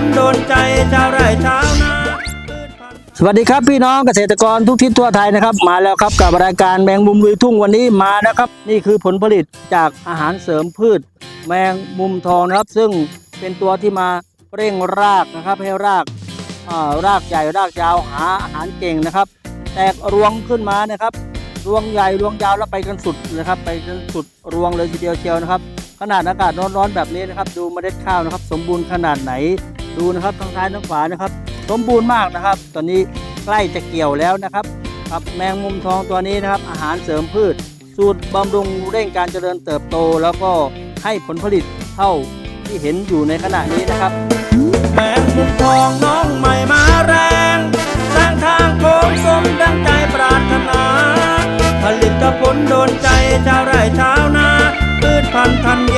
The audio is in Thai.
นโดนใจชาวไร่ชาวนาสวัสดีครับพี่น้องเกษตรกรทุกทิศทั่วไทยนะครับ มาแล้วครับกับรายการแมงมุมลุยทุ่งวันนี้มานะครับ นี่คือผลผลิตจากอาหารเสริมพืช แมงมุมทองนะครับ ซึ่งเป็นตัวที่มาเร่งรากนะครับให้รากรากใหญ่รากยาวหาอาหารเก่งนะครับ แตกรวงขึ้นมานะครับรวงใหญ่รวงยาวแล้วไปกันสุดนะครับ ไปจนสุดรวงเลยทีเดียวเชียวนะครับ ขนาดอากาศร้อนๆแบบนี้นะครับ ดูเมล็ดข้าวนะครับ สมบูรณ์ขนาดไหน ดูนะครับทางซ้ายทางขวานะครับ สมบูรณ์มากนะครับ ตอนนี้ใกล้จะเกี่ยวแล้วนะครับครับแมงมุมทองตัวนี้นะครับ อาหารเสริมพืช สูตรบำรุงเร่งการเจริญเติบโต แล้วก็ให้ผลผลิตเท่าที่เห็นอยู่ในขณะนี้นะครับ แมงมุมทองน้องใหม่มาแรงสร้างทางโค้งสมดังใจปรารถนา ผลิตผลโดนใจชาวไร่ชาวนาพืชพันธุ์ธัญ